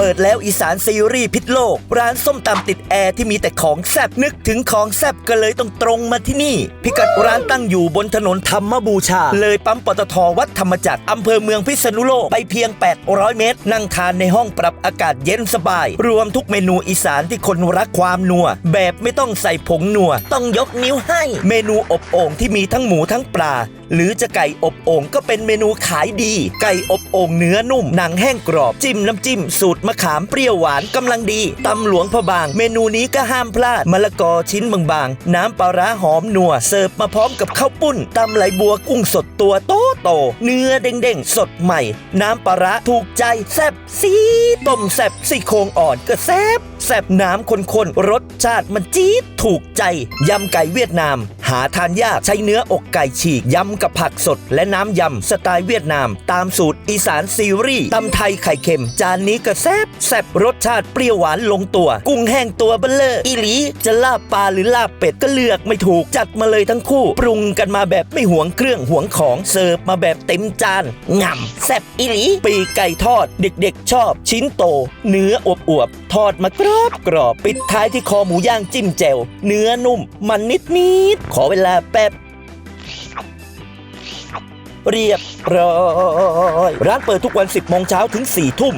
เปิดแล้วอีสานซีรีส์พิษโลก ร้านส้มตำติดแอร์ที่มีแต่ของแซบนึกถึงของแซบก็เลยต้องตรงมาที่นี่ พิกัดร้านตั้งอยู่บนถนนธรรมบูชา เลยปั๊มปตทวัดธรรมจักรอำเภอเมืองพิษณุโลกไปเพียง 800 เมตร นั่งทานในห้องปรับอากาศเย็นสบาย รวมทุกเมนูอีสานที่คนรักความนัว แบบไม่ต้องใส่ผงนัว ต้องยกนิ้วให้ เมนูอบโอ่งที่มีทั้งหมูทั้งปลา หรือจะไก่อบโอ่งก็เป็นเมนูขายดี ไก่อบโอ่งเนื้อนุ่ม หนังแห้งกรอบจิ้มน้ำจิ้ม สูตรมะขามเปรี้ยวหวานกำลังดีตำหลวงพะบาง เมนูนี้ก็ห้ามพลาดมะละกอชิ้นบางๆ น้ำปลาร้าหอมนัว เสิร์ฟมาพร้อมกับข้าวปุ้นตำไหลบัวกุ้งสดตัวโตโตๆเนื้อเด้งๆ สดใหม่ น้ำปลาร้าถูกใจแซ่บซีต้มแซ่บซี่โครงอ่อนก็แซ่บ แซ่บน้ำข้นๆรสชาติมันจี๊ดถูกใจ ยำไก่เวียดนาม หาทานยากใช้เนื้ออกไก่ฉีก ยำกับผักสด และน้ำยำสไตล์เวียดนาม ตามสูตรอีสานซีรีส์ตำไทยไข่เค็ม จานนี้ก็แซ่บแซ่บรสชาติเปรี้ยวหวานลงตัว กุ้งแห้งตัวเบลเลอร์อีหลีจะลาบปลาหรือลาบเป็ดก็เลือกไม่ถูกจัดมาเลยทั้งคู่ ปรุงกันมาแบบไม่หวงเครื่องหวงของเสิร์ฟมาแบบเต็มจานง่ำแซ่บอีหลีปีไก่ทอด เด็กๆ ชอบชิ้นโต เนื้ออวบๆทอดมากรอบกรอบปิดท้ายที่คอหมูย่างจิ้มแจ่วเนื้อนุ่ม มันนิดๆขอเวลาแป๊บเรียบร้อย ร้านเปิดทุกวัน 10โมงเช้าถึง 4 ทุ่ม